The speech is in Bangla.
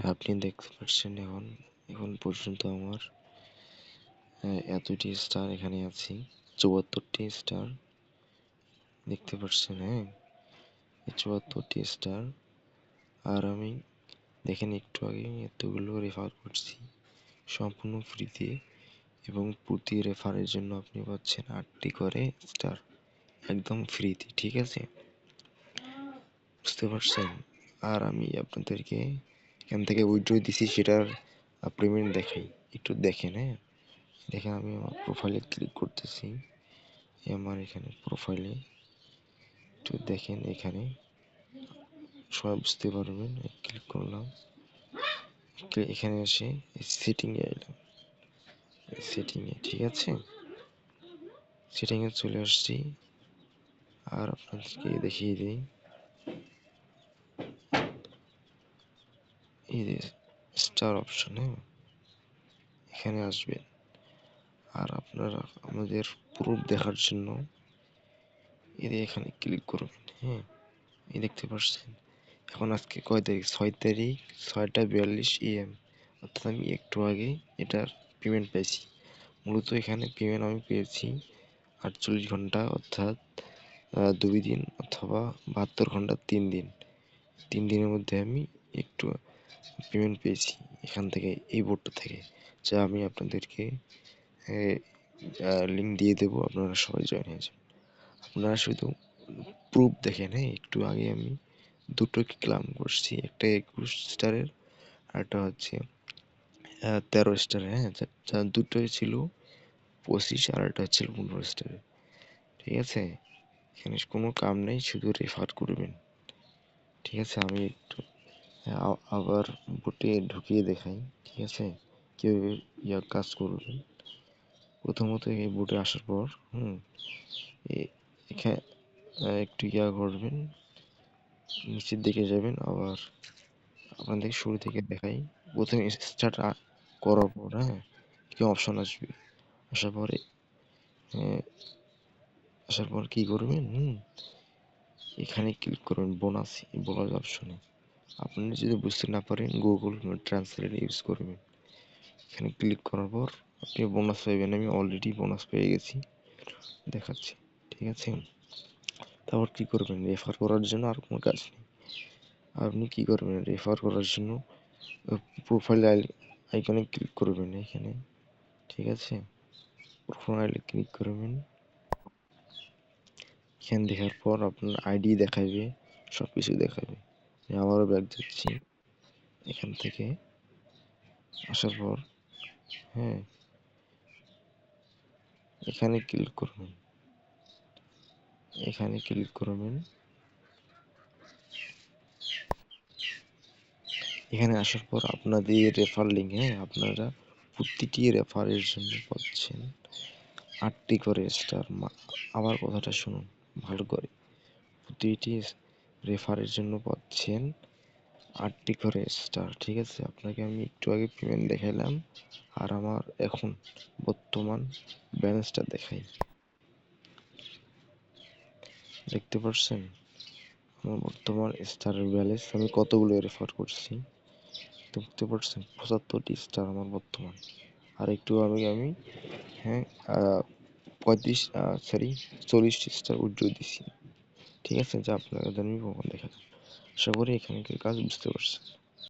আপনি দেখতে পাচ্ছেন এখন এখন পর্যন্ত আমার এতটি স্টার এখানে আছে, চুয়াত্তরটি স্টার দেখতে পাচ্ছেন হ্যাঁ? চুয়াত্তরটি স্টার আর আমি দেখেন একটু আগে এতগুলো রেফার করছি, সম্পূর্ণ ফ্রিতে এবং প্রতি রেফারের জন্য আপনি পাচ্ছেন আটটি করে স্টার একদম ফ্রিতে ঠিক আছে? বুঝতে পারছেন? আর আমি আপনাদেরকে এখান থেকে উইড্রো দিছি, সেটার পেমেন্ট দেখাই। একটু দেখেন হ্যাঁ? দেখেন, আমি আমার প্রোফাইলে ক্লিক করতেছি। আমার এখানে প্রোফাইলে একটু দেখেন এখানে। সবাই বুঝতে পারবেন ক্লিক করলাম। এখানে এসে সেটিংয়ে এলাম। সেটিংয়ে ঠিক আছে? সেটিংয়ে চলে আসছি। আর আপনাদেরকে দেখিয়ে দিই। এই স্টার অপশন হ্যাঁ এখানে আসবেন। আর আপনারা আমাদের প্রুফ দেখার জন্য এই এখানে ক্লিক করবেন হ্যাঁ? এই দেখতে পাচ্ছেন? এখন আজকে কয় তারিখ? ছয় তারিখ, ছয়টা বিয়াল্লিশ এম অর্থাৎ আমি একটু আগে এটার পেমেন্ট পেয়েছি মূলত এখানে পেমেন্ট আমি পেয়েছি আটচল্লিশ ঘণ্টা, অর্থাৎ দুই দিন অথবা বাহাত্তর ঘণ্টা তিন দিন। তিন দিনের মধ্যে আমি একটু পেমেন্ট পেয়েছি এখান থেকে, এই বোর্ডটা থেকে। যা আমি আপনাদেরকে লিঙ্ক দিয়ে দেবো, আপনারা সবাই জয়েন হয়ে যাবেন। আপনারা শুধু প্রুফ দেখেন হ্যাঁ একটু আগে আমি দুটো ক্লাম করছি। একটা একুশ স্টারের আর একটা হচ্ছে তেরো স্টারের হ্যাঁ? দুটোই ছিল পঁচিশ, আর একটা ছিল পনেরো স্টারের ঠিক আছে? এখানে কোনো কাম নেই, শুধু রেফার করবেন। ঠিক আছে? আমি একটু আবার বোটে ঢুকিয়ে দেখাই, ঠিক আছে? কীভাবে ইয়া কাজ করবেন প্রথমত এই বোটে আসার পর, হুম এখানে একটু ইয়া করবেন, নিচের দিকে যাবেন, আবার আপনাদের শুরু থেকে দেখাই। প্রথমে স্টার্ট করার পর হ্যাঁ কি অপশন আসবে? আসার পরে আসার পর কি করবেন? হুম, এখানে ক্লিক করবেন বোনাস বোনাস অপশনে আপনি যদি বুঝতে না পারেন গুগল ট্রান্সলেট ইউজ করবেন। এখানে ক্লিক করার পর আপনি বোনাস পাইবেন। আমি অলরেডি বোনাস পেয়ে গেছি। দেখাচ্ছি, ঠিক আছে? তারপর কি করবেন? রেফার করার জন্য আর কোনো কাজ নেই। আপনি কি করবেন? রেফার করার জন্য প্রোফাইল আইকনে ক্লিক করবেন এখানে, ঠিক আছে? প্রোফাইলে ক্লিক করবেন। এখানে দেখার পর আপনার আইডি দেখাবে সব কিছু দেখাবে। আবারও ব্যাক যাচ্ছি এখান থেকে। আসার পর হ্যাঁ। এখানে ক্লিক করবেন। এখানে ক্লিক করবেন। এখানে আসার পর আপনাদের রেফার লিঙ্ক হ্যাঁ আপনারা প্রতিটি রেফারের জন্য পাচ্ছেন আটটি করে স্টার আমার কথাটা শুনুন, ভালো করে। প্রতিটি রেফারের জন্য পাচ্ছেন আটটি করে স্টার ঠিক আছে? আপনাকে আমি একটু আগে পেমেন্ট দেখাইলাম। আর আমার এখন বর্তমান ব্যালেন্সটা দেখাই। দেখতে পাচ্ছেন? আমার বর্তমান স্টারের ব্যালেন্স আমি কতগুলো রেফার করছি? দেখতে পাচ্ছেন? পঁচাত্তরটি স্টার আমার বর্তমান। আর একটু আমি আমি হ্যাঁ পঁয়ত্রিশ সরি চল্লিশটি স্টার উইড্রো দিছি। ঠিক আছে যা আপনাদের আমি প্রমাণ দেখালাম আশা করি এখানকার কাজ বুঝতে পারছেন